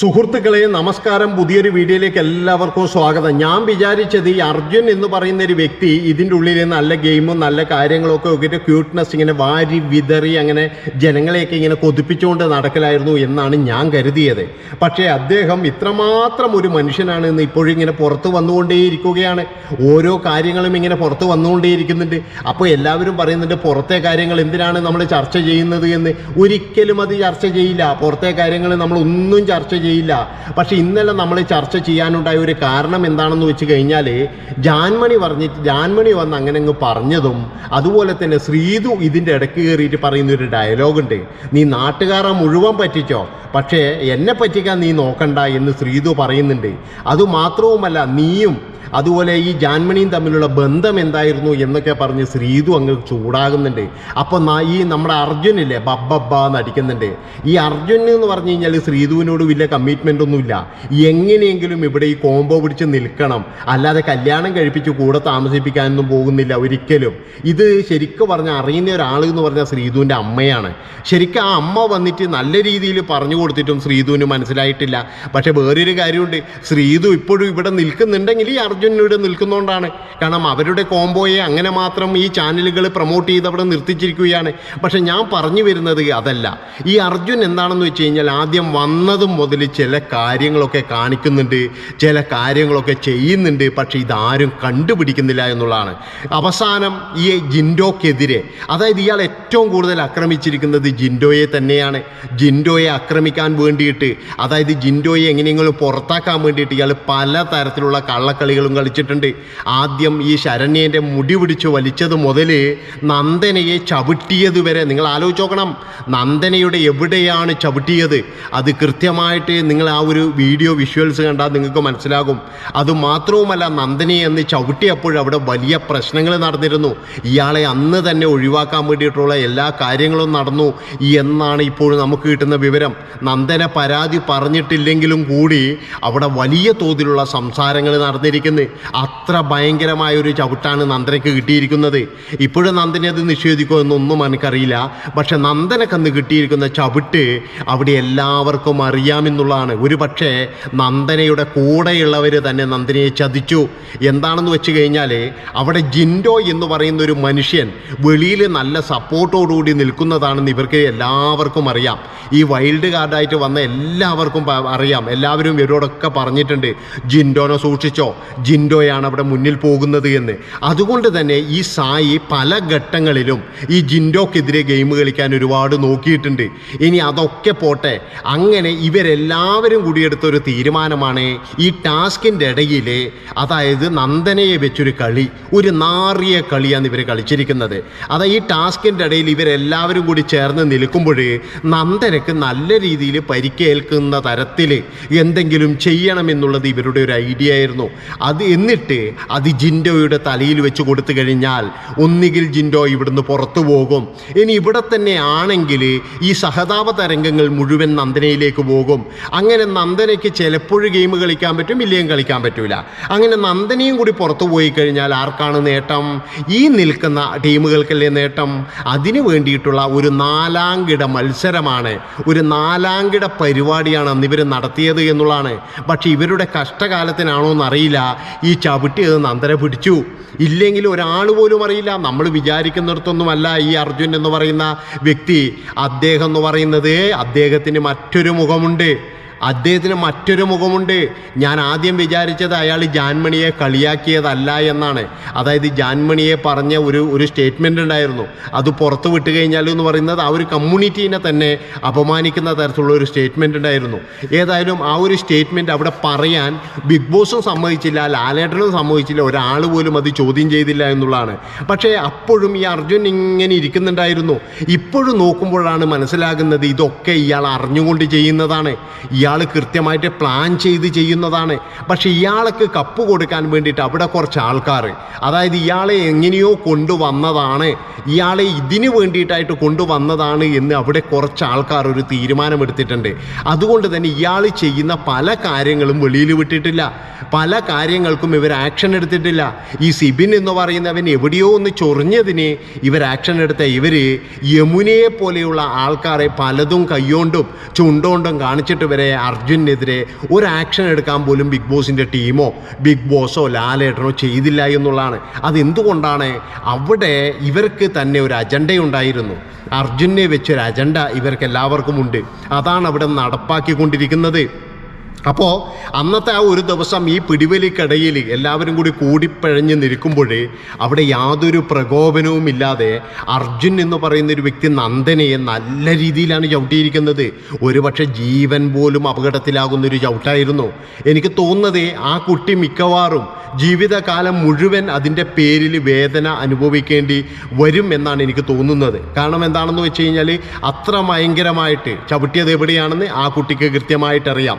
സുഹൃത്തുക്കളെ നമസ്കാരം. പുതിയൊരു വീഡിയോയിലേക്ക് എല്ലാവർക്കും സ്വാഗതം. ഞാൻ വിചാരിച്ചത് ഈ അർജുൻ എന്ന് പറയുന്ന ഒരു വ്യക്തി ഇതിന്റെ ഉള്ളിൽ നല്ല ഗെയിമും നല്ല കാര്യങ്ങളൊക്കെ ഒക്കെ ക്യൂട്ട്നെസ് ഇങ്ങനെ വാരി വിതറി അങ്ങനെ ജനങ്ങളെയൊക്കെ ഇങ്ങനെ കൊതിപ്പിച്ചുകൊണ്ട് നടക്കലായിരുന്നു എന്നാണ് ഞാൻ കരുതിയത്. പക്ഷേ അദ്ദേഹം ഇത്രമാത്രം ഒരു മനുഷ്യനാണ് എന്ന് ഇപ്പോഴും ഇങ്ങനെ പുറത്ത് വന്നുകൊണ്ടേയിരിക്കുകയാണ് ഓരോ കാര്യങ്ങളും ഇങ്ങനെ പുറത്ത് വന്നുകൊണ്ടേയിരിക്കുന്നുണ്ട് അപ്പോൾ എല്ലാവരും പറയുന്നുണ്ട് പുറത്തെ കാര്യങ്ങൾ എന്തിനാണ് നമ്മൾ ചർച്ച ചെയ്യുന്നത്? എന്ന്. ഒരിക്കലും അത് ചർച്ച ചെയ്യില്ല. പുറത്തെ കാര്യങ്ങൾ നമ്മളൊന്നും ചർച്ച ചെയ്യില്ല. പക്ഷെ ഇന്നലെ നമ്മൾ ചർച്ച ചെയ്യാനുണ്ടായ ഒരു കാരണം എന്താണെന്ന് വെച്ച് കഴിഞ്ഞാൽ ജാൻമണി പറഞ്ഞിട്ട് ജാൻമണി വന്ന് അങ്ങനെ അങ്ങ് പറഞ്ഞതും അതുപോലെ തന്നെ ശ്രീതു ഇതിന്റെ ഇടയ്ക്ക് കയറിയിട്ട് പറയുന്ന ഒരു ഡയലോഗുണ്ട്. നീ നാട്ടുകാരെ മുഴുവൻ പറ്റിച്ചോ? പക്ഷേ എന്നെ പറ്റിക്കാൻ നീ നോക്കണ്ട എന്ന് ശ്രീതു പറയുന്നുണ്ട്. അതുമാത്രവുമല്ല നീയും അതുപോലെ ഈ ജാൻമണിയും തമ്മിലുള്ള ബന്ധം എന്തായിരുന്നു എന്നൊക്കെ പറഞ്ഞ് ശ്രീതു അങ്ങ് ചൂടാകുന്നുണ്ട്. അപ്പോൾ ഈ നമ്മുടെ അർജുനില്ലേ ബബ്ബബ്ബ എന്ന് ഈ അർജുൻ എന്ന് പറഞ്ഞു കഴിഞ്ഞാൽ ശ്രീതുവിനോട് വലിയ കമ്മിറ്റ്മെന്റ് ഒന്നുമില്ല. എങ്ങനെയെങ്കിലും ഇവിടെ ഈ കോംബോ പിടിച്ച് നിൽക്കണം. അല്ലാതെ കല്യാണം കഴിപ്പിച്ച് കൂടെ താമസിപ്പിക്കാനൊന്നും പോകുന്നില്ല ഒരിക്കലും. ഇത് ശരിക്കും പറഞ്ഞ അറിയുന്ന ഒരാൾ എന്ന് പറഞ്ഞാൽ ശ്രീതുവിന്റെ അമ്മയാണ്. ശരിക്കും ആ അമ്മ വന്നിട്ട് നല്ല രീതിയിൽ പറഞ്ഞു കൊടുത്തിട്ടും ശ്രീതുവിന് മനസ്സിലായിട്ടില്ല. പക്ഷേ വേറൊരു കാര്യമുണ്ട്. ശ്രീതു ഇപ്പോഴും ഇവിടെ നിൽക്കുന്നുണ്ടെങ്കിൽ ഈ അർജുൻ ഇവിടെ നിൽക്കുന്നതുകൊണ്ടാണ് കാരണം അവരുടെ കോംബോയെ അങ്ങനെ മാത്രം ഈ ചാനലുകൾ പ്രൊമോട്ട് ചെയ്ത് അവിടെ നിർത്തിച്ചിരിക്കുകയാണ്. പക്ഷെ ഞാൻ പറഞ്ഞു വരുന്നത് അതല്ല. ഈ അർജുൻ എന്താണെന്ന് വെച്ച് കഴിഞ്ഞാൽ ആദ്യം വന്നതും മുതൽ ചില കാര്യങ്ങളൊക്കെ കാണിക്കുന്നുണ്ട് ചില കാര്യങ്ങളൊക്കെ ചെയ്യുന്നുണ്ട്. പക്ഷേ ഇതാരും കണ്ടുപിടിക്കുന്നില്ല എന്നുള്ളതാണ്. അവസാനം ഈ ജിൻഡോക്കെതിരെ അതായത് ഇയാൾ ഏറ്റവും കൂടുതൽ ആക്രമിച്ചിരിക്കുന്നത് ജിൻഡോയെ തന്നെയാണ്. ജിൻഡോയെ ആക്രമിക്കാൻ വേണ്ടിയിട്ട് അതായത് ജിൻഡോയെ എങ്ങനെയെങ്കിലും പുറത്താക്കാൻ വേണ്ടിയിട്ട് ഇയാൾ പല തരത്തിലുള്ള കള്ളക്കളികളും കളിച്ചിട്ടുണ്ട്. ആദ്യം ഈ ശരണ്യന്റെ മുടി പിടിച്ച് വലിച്ചത് മുതൽ നന്ദനയെ ചവിട്ടിയത് വരെ നിങ്ങൾ ആലോചിച്ച് നോക്കണം. നന്ദനയുടെ എവിടെയാണ് ചവിട്ടിയത്? അത് കൃത്യമായിട്ട് നിങ്ങൾ ആ ഒരു വീഡിയോ വിഷ്വൽസ് കണ്ടാൽ നിങ്ങൾക്ക് മനസ്സിലാകും. അതുമാത്രവുമല്ല നന്ദനയെ അന്ന് ചവിട്ടിയപ്പോൾ അവിടെ വലിയ പ്രശ്നങ്ങൾ നടന്നിരുന്നു. ഇയാളെ അന്ന് തന്നെ ഒഴിവാക്കാൻ വേണ്ടിയിട്ടുള്ള എല്ലാ കാര്യങ്ങളും നടന്നു എന്നാണ് ഇപ്പോൾ നമുക്ക് കിട്ടുന്ന വിവരം. നന്ദന പരാതി പറഞ്ഞിട്ടില്ലെങ്കിലും കൂടി അവിടെ വലിയ തോതിലുള്ള സംസാരങ്ങൾ നടന്നിരിക്കുന്നത് അത്ര ഭയങ്കരമായ ഒരു ചവിട്ടാണ് നന്ദനയ്ക്ക് കിട്ടിയിരിക്കുന്നത്. ഇപ്പോഴും നന്ദനെ അത് നിഷേധിക്കുമോ എന്നൊന്നും എനിക്കറിയില്ല. പക്ഷെ നന്ദനക്കന്ന് കിട്ടിയിരിക്കുന്ന ചവിട്ട് അവിടെ എല്ലാവർക്കും അറിയാമെന്നുള്ളതാണ്. ഒരു പക്ഷേ നന്ദനയുടെ കൂടെയുള്ളവർ തന്നെ നന്ദനയെ ചതിച്ചു. എന്താണെന്ന് വെച്ച് കഴിഞ്ഞാൽ അവിടെ ജിൻഡോ എന്ന് പറയുന്ന ഒരു മനുഷ്യൻ വെളിയിൽ നല്ല സപ്പോർട്ടോടുകൂടി നിൽക്കുന്നതാണെന്ന് ഇവർക്ക് എല്ലാവർക്കും അറിയാം. ഈ വൈൽഡ് കാർഡായിട്ട് വന്ന എല്ലാവർക്കും അറിയാം. എല്ലാവരും ഇവരോടൊക്കെ പറഞ്ഞിട്ടുണ്ട് ജിൻഡോനെ സൂക്ഷിച്ചോ? ജിൻഡോയാണ് അവിടെ മുന്നിൽ പോകുന്നത് എന്ന്. അതുകൊണ്ട് തന്നെ ഈ സായി പല ഘട്ടങ്ങളിലും ഈ ജിൻഡോക്കെതിരെ ഗെയിം കളിക്കാൻ ഒരുപാട് നോക്കിയിട്ടുണ്ട്. ഇനി അതൊക്കെ പോട്ടെ. അങ്ങനെ ഇവരെല്ലാവരും കൂടി എടുത്തൊരു തീരുമാനമാണ് ഈ ടാസ്കിന്റെ ഇടയിൽ അതായത് നന്ദനയെ വെച്ചൊരു കളി ഒരു നാറിയ കളിയാണ് ഇവർ കളിച്ചിരിക്കുന്നത്. അതായത് ഈ ടാസ്കിന്റെ ഇടയിൽ ഇവരെല്ലാവരും കൂടി ചേർന്ന് നിൽക്കുമ്പോൾ നന്ദനക്ക് നല്ല രീതിയിൽ പരിക്കേൽക്കുന്ന തരത്തിൽ എന്തെങ്കിലും ചെയ്യണമെന്നുള്ളത് ഇവരുടെ ഒരു ഐഡിയ ആയിരുന്നു. അത് എന്നിട്ട് അത് ജിൻഡോയുടെ തലയിൽ വെച്ച് കൊടുത്തു കഴിഞ്ഞാൽ ഒന്നുകിൽ ജിൻഡോ ഇവിടുന്ന് പുറത്തു പോകും. ഇനി ഇവിടെ തന്നെ ആണെങ്കിൽ ഈ സഹതാപ തരംഗങ്ങൾ മുഴുവൻ നന്ദനയിലേക്ക് പോകും. അങ്ങനെ നന്ദനയ്ക്ക് ചിലപ്പോഴും ഗെയിം കളിക്കാൻ പറ്റും ഇല്ലെങ്കിൽ കളിക്കാൻ പറ്റൂല. അങ്ങനെ നന്ദനയും കൂടി പുറത്തു പോയി കഴിഞ്ഞാൽ ആർക്കാണ് നേട്ടം? ഈ നിൽക്കുന്ന ടീമുകൾക്കല്ലേ നേട്ടം? അതിനു വേണ്ടിയിട്ടുള്ള ഒരു നാലാംകിട മത്സരമാണ് ഒരു നാലാംകിട പരിപാടിയാണ് അന്ന് ഇവർ നടത്തിയത് എന്നുള്ളതാണ്. പക്ഷേ ഇവരുടെ കഷ്ടകാലത്തിനാണോ എന്നറിയില്ല. ഈ ചവിട്ടി അത് നന്ദന പിടിച്ചു. ഇല്ലെങ്കിൽ ഒരാൾ പോലും അറിയില്ല. നമ്മൾ വിചാരിക്കുന്നിടത്തൊന്നുമല്ല ഈ അർജുൻ എന്ന് പറയുന്ന വ്യക്തി. അദ്ദേഹം എന്ന് പറയുന്നത് അദ്ദേഹത്തിന് മറ്റൊരു മുഖമുണ്ട്. അദ്ദേഹത്തിന് മറ്റൊരു മുഖമുണ്ട്. ഞാൻ ആദ്യം വിചാരിച്ചത് അയാൾ ജാൻമണിയെ കളിയാക്കിയതല്ല എന്നാണ്. അതായത് ജാൻമണിയെ പറഞ്ഞ ഒരു ഒരു സ്റ്റേറ്റ്മെന്റ് ഉണ്ടായിരുന്നു. അത് പുറത്ത് വിട്ട് കഴിഞ്ഞാൽ എന്ന് പറയുന്നത് ആ ഒരു കമ്മ്യൂണിറ്റീനെ തന്നെ അപമാനിക്കുന്ന തരത്തിലുള്ള ഒരു സ്റ്റേറ്റ്മെന്റ് ഉണ്ടായിരുന്നു. ഏതായാലും ആ ഒരു സ്റ്റേറ്റ്മെന്റ് അവിടെ പറയാൻ ബിഗ് ബോസും സമ്മതിച്ചില്ല ലാലേട്ടനും സമ്മതിച്ചില്ല ഒരാൾ പോലും അത് ചോദ്യം ചെയ്തില്ല എന്നുള്ളതാണ്. പക്ഷേ അപ്പോഴും ഈ അർജുൻ ഇങ്ങനെ ഇരിക്കുന്നുണ്ടായിരുന്നു. ഇപ്പോഴും നോക്കുമ്പോഴാണ് മനസ്സിലാകുന്നത് ഇതൊക്കെ ഇയാൾ അറിഞ്ഞുകൊണ്ട് ചെയ്യുന്നതാണ്. ഇയാൾ കൃത്യമായിട്ട് പ്ലാൻ ചെയ്ത് ചെയ്യുന്നതാണ്. പക്ഷേ ഇയാൾക്ക് കപ്പ് കൊടുക്കാൻ വേണ്ടിയിട്ട് അവിടെ കുറച്ച് ആൾക്കാർ അതായത് ഇയാളെ എങ്ങനെയോ കൊണ്ടുവന്നതാണ്. ഇയാളെ ഇതിന് വേണ്ടിയിട്ടായിട്ട് കൊണ്ടുവന്നതാണ് എന്ന് അവിടെ കുറച്ച് ആൾക്കാർ ഒരു തീരുമാനമെടുത്തിട്ടുണ്ട്. അതുകൊണ്ട് തന്നെ ഇയാൾ ചെയ്യുന്ന പല കാര്യങ്ങളും വെളിയിൽ വിട്ടിട്ടില്ല. പല കാര്യങ്ങൾക്കും ഇവർ ആക്ഷൻ എടുത്തിട്ടില്ല. ഈ സിബിൻ എന്ന് പറയുന്നവൻ എവിടെയോ ഒന്ന് ചൊറിഞ്ഞതിന് ഇവർ ആക്ഷൻ എടുത്ത ഇവർ യമുനയെ പോലെയുള്ള ആൾക്കാരെ പലതും കൈയോണ്ടും ചുണ്ടോണ്ടും കാണിച്ചിട്ട് വരെ അർജുനെതിരെ ഒരു ആക്ഷൻ എടുക്കാൻ പോലും ബിഗ് ബോസിന്റെ ടീമോ ബിഗ് ബോസോ ലാലേട്ടനോ ചെയ്തില്ല എന്നുള്ളതാണ്. അതെന്തുകൊണ്ടാണ് അവിടെ ഇവർക്ക് തന്നെ ഒരു അജണ്ടയുണ്ടായിരുന്നു? അർജുനെ വെച്ചൊരു അജണ്ട ഇവർക്ക് എല്ലാവർക്കും ഉണ്ട് അതാണ് അവിടെ നടപ്പാക്കിക്കൊണ്ടിരിക്കുന്നത്. അപ്പോൾ അന്നത്തെ ആ ഒരു ദിവസം ഈ പിടിവലിക്കടയിൽ എല്ലാവരും കൂടി കൂടിപ്പഴഞ്ഞ് നിൽക്കുമ്പോൾ അവിടെ യാതൊരു പ്രകോപനവും ഇല്ലാതെ അർജുൻ എന്ന് പറയുന്ന ഒരു വ്യക്തി നന്ദനയെ നല്ല രീതിയിലാണ് ചവിട്ടിയിരിക്കുന്നത്. ഒരുപക്ഷെ ജീവൻ പോലും അപകടത്തിലാകുന്ന ഒരു ചവിട്ടായിരുന്നു. എനിക്ക് തോന്നുന്നത് ആ കുട്ടി മിക്കവാറും ജീവിതകാലം മുഴുവൻ അതിന്റെ പേരിൽ വേദന അനുഭവിക്കേണ്ടി വരും എന്നാണ് എനിക്ക് തോന്നുന്നത്. കാരണം എന്താണെന്ന് വെച്ച് കഴിഞ്ഞാൽ അത്ര ഭയങ്കരമായിട്ട് ചവിട്ടിയത് എവിടെയാണെന്ന് ആ കുട്ടിക്ക് കൃത്യമായിട്ട് അറിയാം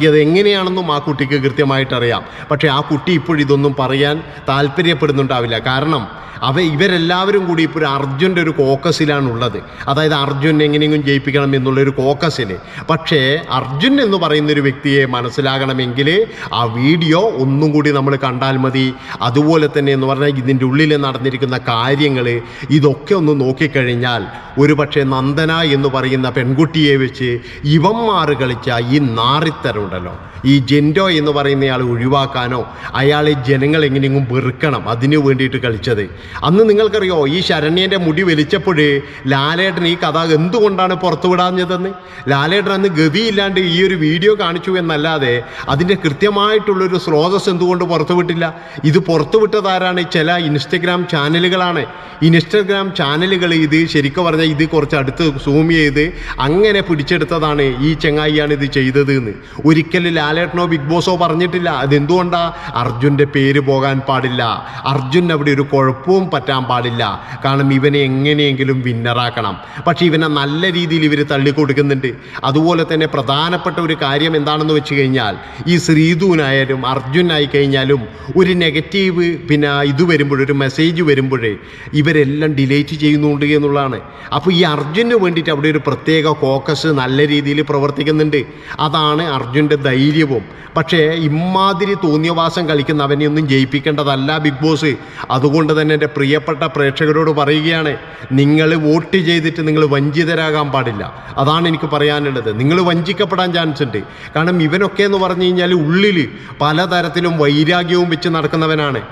ചവിട്ടിയത് എങ്ങനെയാണെന്നും ആ കുട്ടിക്ക് കൃത്യമായിട്ട് അറിയാം പക്ഷേ ആ കുട്ടി ഇപ്പോഴിതൊന്നും പറയാൻ താല്പര്യപ്പെടുന്നുണ്ടാവില്ല. കാരണം അവ ഇവരെല്ലാവരും കൂടി ഇപ്പോൾ ഒരു അർജുന്റെ ഒരു കോക്കസിലാണുള്ളത്. അതായത് അർജുൻ എങ്ങനെയെങ്കിലും ജയിപ്പിക്കണം എന്നുള്ളൊരു കോക്കസിൽ പക്ഷേ അർജുൻ എന്ന് പറയുന്ന ഒരു വ്യക്തിയെ മനസ്സിലാകണമെങ്കിൽ ആ വീഡിയോ ഒന്നും കൂടി നമ്മൾ കണ്ടാൽ മതി. അതുപോലെ തന്നെ എന്ന് പറഞ്ഞാൽ ഇതിന്റെ ഉള്ളിൽ നടന്നിരിക്കുന്ന കാര്യങ്ങൾ ഇതൊക്കെ ഒന്ന് നോക്കിക്കഴിഞ്ഞാൽ ഒരു പക്ഷേ നന്ദന എന്ന് പറയുന്ന പെൺകുട്ടിയെ വെച്ച് ഇവന്മാർ കളിച്ച ഈ നാറിത്തരുണ്ടല്ലോ. ഈ ജെൻഡോ എന്ന് പറയുന്നയാൾ ഒഴിവാക്കാനോ അയാളെ ജനങ്ങൾ എങ്ങനെയെങ്കിലും വെറുക്കണം അതിനു വേണ്ടിയിട്ട് കളിച്ചത്. അന്ന് നിങ്ങൾക്കറിയോ ഈ ശരണ്യന്റെ മുടി വലിച്ചപ്പോഴേ ലാലേട്ടൻ ഈ കഥ എന്തുകൊണ്ടാണ് പുറത്തു വിടാഞ്ഞതെന്ന്? ലാലേട്ടൻ അന്ന് ഗതിയില്ലാണ്ട് ഈ ഒരു വീഡിയോ കാണിച്ചു എന്നല്ലാതെ അതിന്റെ കൃത്യമായിട്ടുള്ളൊരു സ്രോതസ് എന്തുകൊണ്ട് പുറത്തുവിട്ടില്ല ഇത് പുറത്തുവിട്ടതാരാണ് ചില ഇൻസ്റ്റഗ്രാം ചാനലുകളാണ്. ഇൻസ്റ്റഗ്രാം ചാനലുകൾ ഇത് ശരിക്കും പറഞ്ഞാൽ ഇത് കുറച്ച് അടുത്ത് സൂം ചെയ്ത് അങ്ങനെ പിടിച്ചെടുത്തതാണ് ഈ ചെങ്ങായിയാണ് ഇത് ചെയ്തത് എന്ന് ഒരിക്കലും ലാലേട്ടനോ ബിഗ് ബോസോ പറഞ്ഞിട്ടില്ല. അതെന്തുകൊണ്ടാ? അർജുന്റെ പേര് പോകാൻ പാടില്ല. അർജുൻ അവിടെ ഒരു കുഴപ്പവും പറ്റാൻ പാടില്ല. കാരണം ഇവനെ എങ്ങനെയെങ്കിലും വിന്നറാക്കണം. പക്ഷേ ഇവനെ നല്ല രീതിയിൽ ഇവർ തള്ളിക്കൊടുക്കുന്നുണ്ട്. അതുപോലെ തന്നെ പ്രധാനപ്പെട്ട ഒരു കാര്യം എന്താണെന്ന് വെച്ച് കഴിഞ്ഞാൽ ഈ ശ്രീധുവിനായാലും അർജുനായി കഴിഞ്ഞാലും ഒരു നെഗറ്റീവ് പിന്നെ ഇത് വരുമ്പോഴൊരു മെസ്സേജ് വരുമ്പോഴേ ഇവരെല്ലാം ഡിലേറ്റ് ചെയ്യുന്നുണ്ട് എന്നുള്ളതാണ്. അപ്പോൾ ഈ അർജുന് വേണ്ടിയിട്ട് അവിടെ ഒരു പ്രത്യേക ഫോക്കസ് നല്ല രീതിയിൽ പ്രവർത്തിക്കുന്നുണ്ട്. അതാണ് അർജുന്റെ ധൈര്യവും. പക്ഷേ ഇമാതിരി തോന്നിയവാസം കളിക്കുന്ന അവനെ ഒന്നും ജയിപ്പിക്കേണ്ടതല്ല ബിഗ് ബോസ്. അതുകൊണ്ട് തന്നെ എന്റെ പ്രിയപ്പെട്ട പ്രേക്ഷകരോട് പറയുകയാണ് നിങ്ങൾ വോട്ട് ചെയ്തിട്ട് നിങ്ങൾ വഞ്ചിതരാകാൻ പാടില്ല. അതാണ് എനിക്ക് പറയാനുള്ളത്. നിങ്ങൾ വഞ്ചിക്കപ്പെടാൻ ചാൻസ് ഉണ്ട്. കാരണം ഇവനൊക്കെ എന്ന് പറഞ്ഞു കഴിഞ്ഞാൽ ഉള്ളിൽ പലതരത്തിലും വൈരാഗ്യവും വെച്ച് നടക്കുന്നവനാണ്.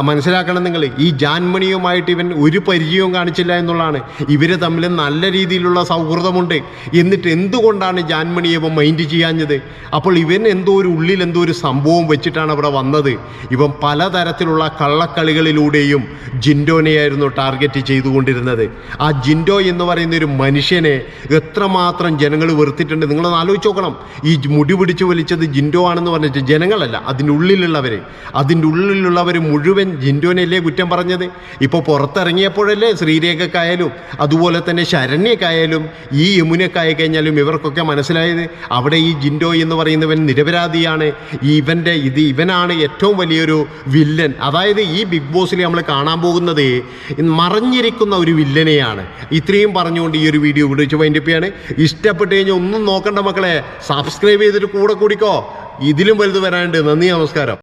മനസ്സിലാക്കണം നിങ്ങൾ ഈ ജാൻമണിയുമായിട്ട് ഇവൻ ഒരു പരിചയവും കാണിച്ചില്ല എന്നുള്ളതാണ്. ഇവർ തമ്മിൽ നല്ല രീതിയിലുള്ള സൗഹൃദമുണ്ട്. എന്നിട്ട് എന്തുകൊണ്ടാണ് ജാൻമണി ഇവ മൈൻഡ് ചെയ്യാഞ്ഞത്? അപ്പോൾ ഇവൻ എന്തോ ഒരു ഉള്ളിൽ എന്തോ ഒരു സംഭവം വെച്ചിട്ടാണ് അവിടെ വന്നത്. ഇവൻ പലതരത്തിലുള്ള കള്ളക്കളികളിലൂടെയും ജിൻഡോനെയായിരുന്നു ടാർഗറ്റ് ചെയ്തുകൊണ്ടിരുന്നത്. ആ ജിൻഡോ എന്ന് പറയുന്ന ഒരു മനുഷ്യനെ എത്രമാത്രം ജനങ്ങൾ വെറുത്തിട്ടുണ്ട്. നിങ്ങളൊന്ന് ആലോചിച്ച് നോക്കണം. ഈ മുടി പിടിച്ച് വലിച്ചത് ജിൻഡോ ആണെന്ന് പറഞ്ഞിട്ട് ജനങ്ങളല്ല അതിന്റെ ഉള്ളിലുള്ളവർ. അതിന്റെ ഉള്ളിലുള്ളവർ മുഴുവൻ ജിൻഡോനെയല്ലേ കുറ്റം പറഞ്ഞത്? ഇപ്പോൾ പുറത്തിറങ്ങിയപ്പോഴല്ലേ ശ്രീരേഖക്കായാലും അതുപോലെ തന്നെ ശരണ്യക്കായാലും ഈ യമുനക്കായി കഴിഞ്ഞാലും ഇവർക്കൊക്കെ മനസ്സിലായത് അവിടെ ഈ ജിൻഡോ എന്ന് പറയുന്നവൻ നിരപരാധിയാണ്. ഇവന്റെ ഇത് ഇവനാണ് ഏറ്റവും വലിയൊരു വില്ലൻ. അതായത് ഈ ബിഗ് ബോസിൽ നമ്മൾ കാണാൻ പോകുന്നത് മറഞ്ഞിരിക്കുന്ന ഒരു വില്ലനെയാണ്. ഇത്രയും പറഞ്ഞുകൊണ്ട് ഈ ഒരു വീഡിയോ ഇവിടെ വെച്ച് വൈൻഡപ്പിയാണ് ഇഷ്ടപ്പെട്ട് കഴിഞ്ഞാൽ ഒന്നും നോക്കണ്ട മക്കളെ. സബ്സ്ക്രൈബ് ചെയ്തിട്ട് കൂടെ കൂടിക്കോ. ഇതിലും വലുത് വരാനുണ്ട്. നന്ദി നമസ്കാരം.